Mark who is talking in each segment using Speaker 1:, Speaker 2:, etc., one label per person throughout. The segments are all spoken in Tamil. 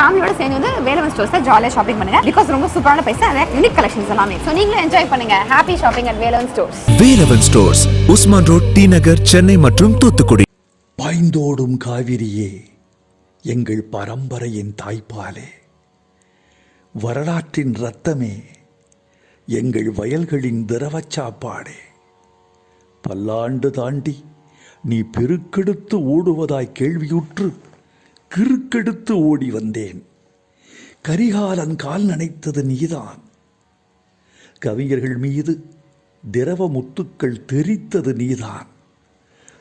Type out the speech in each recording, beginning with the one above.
Speaker 1: ஃபேமிலியோட சேர்ந்து வந்து வேலவன் ஸ்டோர்ஸ்ல ஜாலியாக ஷாப்பிங் பண்ணுங்க. பிகாஸ் ரொம்ப சூப்பரான பைசா நிறைய யூனிக் கலெக்ஷன்ஸ் எல்லாமே. ஸோ நீங்களும் என்ஜாய் பண்ணுங்க. Happy shopping at Velavan stores
Speaker 2: Velavan stores Usman road T Nagar Chennai மற்றும் தூத்துக்குடி.
Speaker 3: பாய்ந்தோடும் காவிரியே எங்கள் பரம்பரையின் தாய்ப்பாலே. வரலாற்றின் ரத்தமே எங்கள் வயல்களின் திரவச் சாப்பாடே பல்லாண்டு தாண்டி நீ பெருக்கெடுத்து ஓடுவதாய் கேள்வியுற்று கிறுக்கெடுத்து ஓடி வந்தேன். கரிகாலன் கால் நனைத்தது நீதான். கவிஞர்கள் மீது திரவ முத்துக்கள் தெரித்தது நீதான்.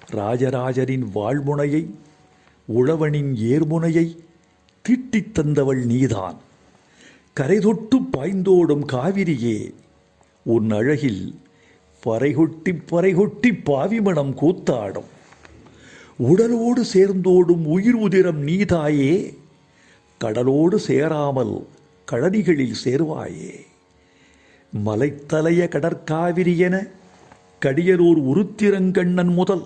Speaker 3: ராஜராஜனின் வாழ்முனையை உழவனின் ஏர்முனையை தீட்டித் தந்தவள் நீதான். கரைதொட்டு பாய்ந்தோடும் காவிரியே உன் அழகில் பறைகொட்டி பறைகொட்டி பாவிமணம் கூத்தாடும். உடலோடு சேர்ந்தோடும் உயிர் உதிரம் நீதாயே. கடலோடு சேராமல் கழனிகளில் சேர்வாயே. மலைத்தலைய கடற்காவிரி என கடியலூர் உருத்திரங்கண்ணன் முதல்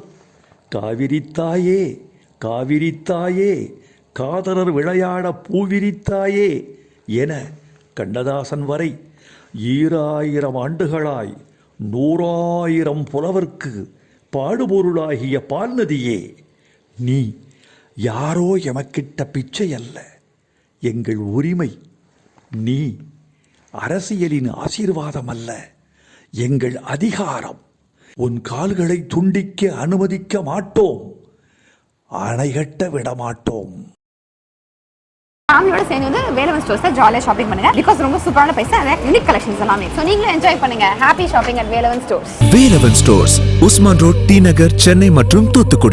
Speaker 3: காவிரித்தாயே காவிரித்தாயே காதலர் விளையாட பூவிரித்தாயே என கண்ணதாசன் வரை ஈராயிரம் ஆண்டுகளாய் நூறாயிரம் புலவர்க்கு பாடுபொருளாகிய பால்நதியே நீ யாரோ எமக்கிட்ட பிச்சை அல்ல எங்கள் உரிமை நீ அரசியலின் ஆசீர்வாதம் அல்ல எங்கள் அதிகாரம் உன் கால்களை துண்டிக்க அனுமதிக்க மாட்டோம். அணைகட்ட விடமாட்டோம்.
Speaker 1: ஃபேமிலியோட சேர்ந்து வந்து வேலவன் ஸ்டோர்ஸ்ல ஜாலியாக ஷாப்பிங் பண்ணுங்க. பிகாஸ் ரொம்ப சூப்பரான பைசா நிறைய யூனிக் கலெக்ஷன்ஸ் எல்லாமே. ஸோ நீங்களும் என்ஜாய் பண்ணுங்க. Happy shopping at Velavan stores
Speaker 2: Velavan stores Usman road T Nagar Chennai மற்றும் தூத்துக்குடி.